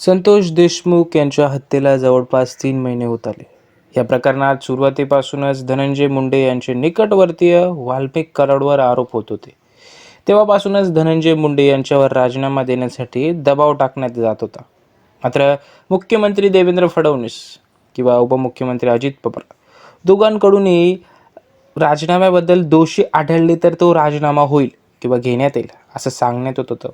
संतोष देशमुख यांच्या हत्येला जवळपास तीन महिने होत आले. या प्रकरणात सुरुवातीपासूनच धनंजय मुंडे यांचे निकटवर्तीय वाल्मिक कराडवर आरोप होत होते. तेव्हापासूनच धनंजय मुंडे यांच्यावर राजीनामा देण्यासाठी दबाव टाकण्यात जात होता. मात्र मुख्यमंत्री देवेंद्र फडणवीस किंवा उपमुख्यमंत्री अजित पवार दोघांकडूनही राजीनाम्याबद्दल दोषी आढळले तर तो राजीनामा होईल किंवा घेण्यात येईल असं सांगण्यात होत होतं.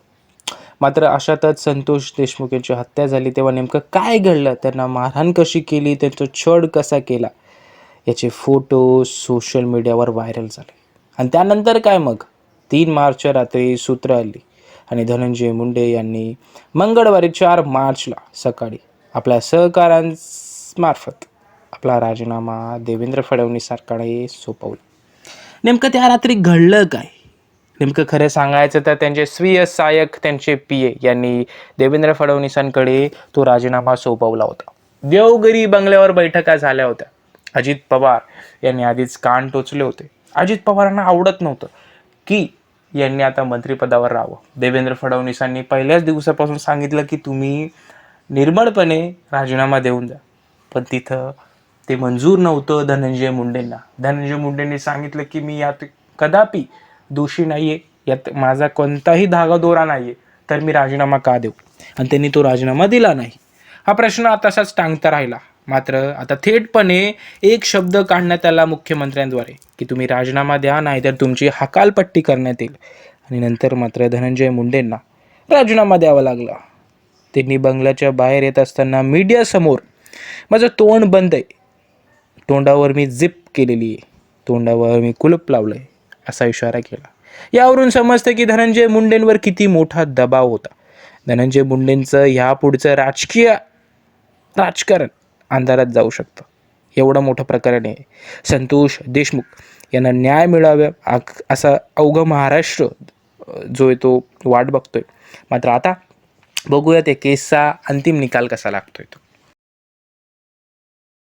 मात्र अशातच संतोष देशमुख यांची हत्या झाली. तेव्हा नेमकं काय घडलं? त्यांना मारहाण कशी केली? त्यांचा छळ कसा केला? याचे फोटो सोशल मीडियावर व्हायरल झाले. आणि त्यानंतर काय मग? तीन मार्चच्या रात्री सूत्र आली आणि धनंजय मुंडे यांनी मंगळवारी चार मार्चला सकाळी आपल्या सहकाऱ्यांमार्फत आपला राजीनामा देवेंद्र फडणवीस सरकारने सोपवला. नेमकं त्या रात्री घडलं काय? नेमकं खरं सांगायचं तर त्यांचे स्वीय सहाय्यक त्यांचे पी ए यांनी देवेंद्र फडणवीसांकडे तो राजीनामा सोपवला होता. देवगिरी बंगल्यावर बैठका झाल्या होत्या. अजित पवार यांनी आधीच कान टोचले होते. अजित पवारांना आवडत नव्हतं की यांनी आता मंत्रिपदावर राहावं. देवेंद्र फडणवीसांनी पहिल्याच दिवसापासून सांगितलं की तुम्ही निर्मळपणे राजीनामा देऊन द्या. पण तिथं ते मंजूर नव्हतं धनंजय मुंडेंना. धनंजय मुंडेंनी सांगितलं की मी यात कदापि दोषी नाही आहे यात माझा कोणताही धागा दोरा नाही आहे तर मी राजीनामा का देऊ? आणि त्यांनी तो राजीनामा दिला नाही. हा प्रश्न तसाच टांगता राहिला. मात्र आता थेटपणे एक शब्द काढण्यात आला मुख्यमंत्र्यांद्वारे की तुम्ही राजीनामा द्या नाही तर तुमची हकालपट्टी करण्यात येईल. आणि नंतर मात्र धनंजय मुंडेंना राजीनामा द्यावा लागला. त्यांनी बंगल्याच्या बाहेर येत असताना मीडियासमोर माझं तोंड बंद आहे. तोंडावर मी जिप केलेली आहे. तोंडावर मी कुलप लावलं आहे असा इशारा केला. यावरून समजतं की धनंजय मुंडेंवर किती मोठा दबाव होता. धनंजय मुंडेंचं ह्या पुढचं राजकीय राजकारण अंधारात जाऊ शकतं. एवढं मोठं प्रकरण आहे. संतोष देशमुख यांना न्याय मिळावा असा अवघं महाराष्ट्र जो आहे तो वाट बघतोय. मात्र आता बघूया त्या केसचा अंतिम निकाल कसा लागतोय तो.